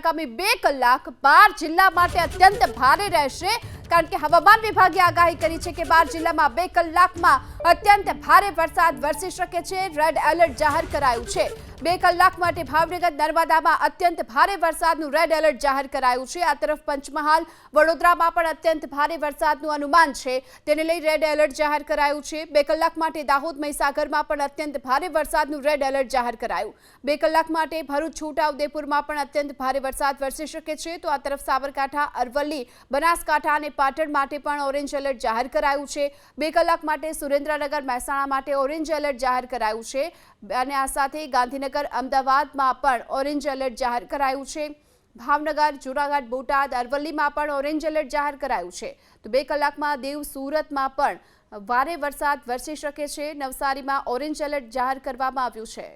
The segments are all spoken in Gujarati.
આગામી બે કલાક બાર જિલ્લા માટે અત્યંત ભારે રહેશે. કારણ કે હવામાન વિભાગે આગાહી કરી છે કે બાર જિલ્લામાં બે કલાકમાં અત્યંત ભારે વરસાદ વરસી શકે છે. રેડ એલર્ટ જાહેર કરાયું છે. બે કલાક માટે ભાવનગર નર્મદામાં અત્યંત ભારે વરસાદનું રેડ એલર્ટ જાહેર કરાયું છે. આ તરફ પંચમહાલ વડોદરામાં પણ અત્યંત ભારે વરસાદનું અનુમાન છે. તેને લઈ રેડ એલર્ટ જાહેર કરાયું છે. બે કલાક માટે દાહોદ મહીસાગરમાં પણ અત્યંત ભારે વરસાદનું રેડ એલર્ટ જાહેર કરાયું. બે કલાક માટે ભરૂચ છોટાઉદેપુરમાં પણ અત્યંત ભારે વરસાદ વરસી શકે છે. તો આ તરફ સાબરકાંઠા, અરવલ્લી, બનાસકાંઠા અને પાટણ માટે પણ ઓરેન્જ એલર્ટ જાહેર કરાયું છે. બે કલાક માટે સુરેન્દ્રનગર મહેસાણા માટે ઓરેન્જ એલર્ટ જાહેર કરાયું છે. અને આ સાથે ગાંધીનગર, અમદાવાદમાં પણ ઓરેન્જ એલર્ટ જાહેર કરાયું છે. ભાવનગર, જુનાગઢ, બોટાદ, અરવલ્લીમાં પણ ઓરેન્જ એલર્ટ જાહેર કરાયું છે. તો બે કલાકમાં દેવ સુરતમાં પણ ભારે વરસાદ વરસી શકે છે. નવસારીમાં ઓરેન્જ એલર્ટ જાહેર કરવામાં આવ્યું છે.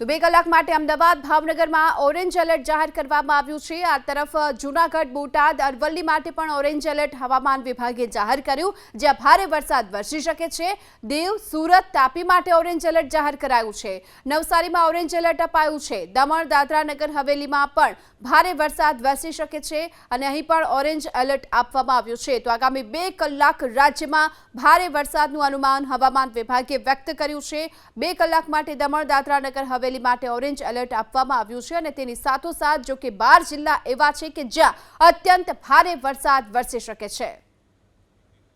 તો બે કલાક માટે અમદાવાદ ભાવનગરમાં ઓરેન્જ એલર્ટ જાહેર કરવામાં આવ્યું છે. આ તરફ જુનાગઢ, બોટાદ, અરવલ્લી માટે પણ ઓરેન્જ એલર્ટ હવામાન વિભાગે જાહેર કર્યું, જ્યાં ભારે વરસાદ વરસી શકે છે. દેવ, સુરત, તાપી માટે ઓરેન્જ એલર્ટ જાહેર કરાયું છે. નવસારીમાં ઓરેન્જ એલર્ટ અપાયું છે. દમણ, દાદરાનગર, હવેલીમાં પણ ભારે વરસાદ વરસી શકે છે અને અહીં પણ ઓરેન્જ એલર્ટ આપવામાં આવ્યું છે. તો આગામી બે કલાક રાજ્યમાં ભારે વરસાદનું અનુમાન હવામાન વિભાગે વ્યક્ત કર્યું છે. બે કલાક માટે દમણ દાદરા નગર હવેલી માટે ઓરેન્જ એલર્ટ આપવામાં આવ્યું છે અને તેની સાથોસાથ જો કે બાર જિલ્લા એવા છે કે જ્યાં અત્યંત ભારે વરસાદ વરસી શકે છે.